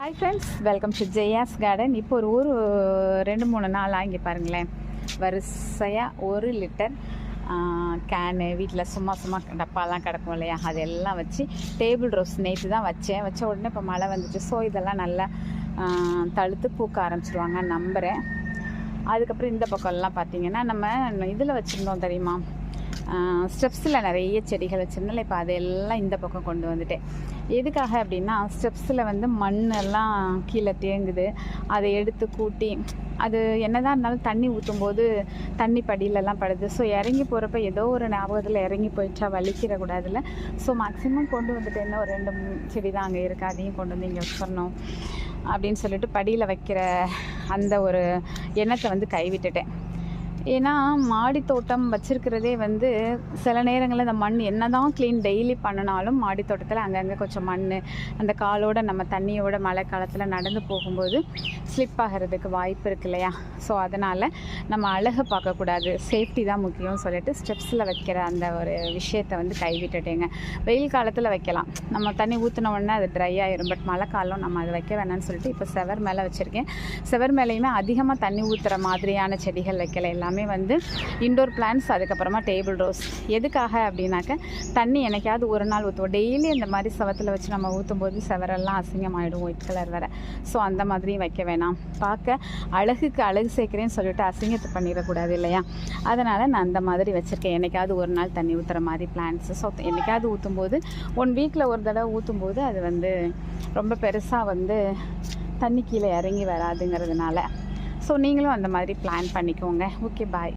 Hi friends welcome to Jaya's garden இப்போ ஒரு ஊர் ரெண்டு மூணு நாள் இங்கே பாருங்களேன். வரிசையாக ஒரு லிட்டர் கேனு வீட்டில் சும்மா சும்மா டப்பாலாம் கிடக்கும் இல்லையா? அதெல்லாம் வச்சு டேபிள் ரோஸ் நேற்று தான் வச்சேன். வச்ச உடனே இப்போ மழை வந்துச்சு. ஸோ இதெல்லாம் நல்லா தழுத்து பூக்க ஆரம்பிச்சிடுவாங்க நம்புகிறேன் அதுக்கப்புறம் இந்த பக்கம்லாம் பார்த்தீங்கன்னா நம்ம இதில் வச்சுருந்தோம் தெரியுமா? ஸ்டெப்ஸில் நிறைய செடிகள் வச்சுருந்தால இப்போ அதெல்லாம் இந்த பக்கம் கொண்டு வந்துட்டேன். எதுக்காக அப்படின்னா ஸ்டெப்ஸில் வந்து மண்ணெல்லாம் கீழே தேங்குது. அதை எடுத்து கூட்டி அது என்னதான் இருந்தாலும் தண்ணி ஊற்றும் போது தண்ணி படியிலலாம் படுது. ஸோ இறங்கி போகிறப்ப ஏதோ ஒரு ஞாபகத்தில் இறங்கி போயிட்டா வலிக்கிற கூடாதுல. ஸோ மேக்ஸிமம் கொண்டு வந்துட்டு என்ன ஒரு ரெண்டு செடி தான் அங்கே இருக்குது அதையும் கொண்டு வந்து இங்கே வச்சிடணும் அப்படின்னு சொல்லிட்டு படியில் வைக்கிற அந்த ஒரு எண்ணத்தை வந்து கைவிட்டுட்டேன். ஏன்னா மாடி தோட்டம் வச்சிருக்கிறதே வந்து சில நேரங்களில் இந்த மண் என்னதான் க்ளீன் டெய்லி பண்ணினாலும் மாடி தோட்டத்தில் அங்கங்கே கொஞ்சம் மண் அந்த காலோட நம்ம தண்ணியோட மழை காலத்தில் நடந்து போகும்போது ஸ்லிப் ஆகிறதுக்கு வாய்ப்பு இருக்கு இல்லையா? ஸோ அதனால் நம்ம அழகு பார்க்கக்கூடாது. சேஃப்டி தான் முக்கியம்னு சொல்லிட்டு ஸ்டெப்ஸில் வைக்கிற அந்த ஒரு விஷயத்தை வந்து கைவிட்டுட்டேங்க. வெயில் காலத்தில் வைக்கலாம். நம்ம தண்ணி ஊற்றின உடனே அது ட்ரை ஆயிரும். பட் மழை காலம் நம்ம அதை வைக்க வேணாம்னு சொல்லிட்டு இப்போ செவர் மேலே வச்சுருக்கேன். செவர் மேலேயுமே அதிகமாக தண்ணி ஊற்றுற மாதிரியான செடிகள் வைக்கல எல்லாம் எல்லாமே வந்து இண்டோர் பிளான்ஸ் அதுக்கப்புறமா டேபிள் ரோஸ் எதுக்காக அப்படின்னாக்க தண்ணி என்னைக்காவது ஒரு நாள் ஊற்றுவோம் டெய்லி இந்த மாதிரி செவத்தில் வச்சு நம்ம ஊற்றும் போது செவரெல்லாம் அசிங்கமாயிடும் ஒயிட் கலர் வேறு. ஸோ அந்த மாதிரியும் வைக்க வேணாம். பார்க்க அழகுக்கு அழகு சேர்க்குறேன்னு சொல்லிட்டு அசிங்கத்தை பண்ணிடக்கூடாது இல்லையா? அதனால் நான் அந்த மாதிரி வச்சுருக்கேன். என்னைக்காவது ஒரு நாள் தண்ணி ஊற்றுற மாதிரி பிளான்ஸ் ஸோ என்னைக்காவது ஊற்றும் போது ஒன் வீக்கில் ஒரு தடவை ஊற்றும் போது அது வந்து ரொம்ப பெருசாக வந்து தண்ணி கீழே இறங்கி வராதுங்கிறதுனால ஸோ நீங்களும் அந்த மாதிரி பிளான் பண்ணிக்கோங்க. Okay bye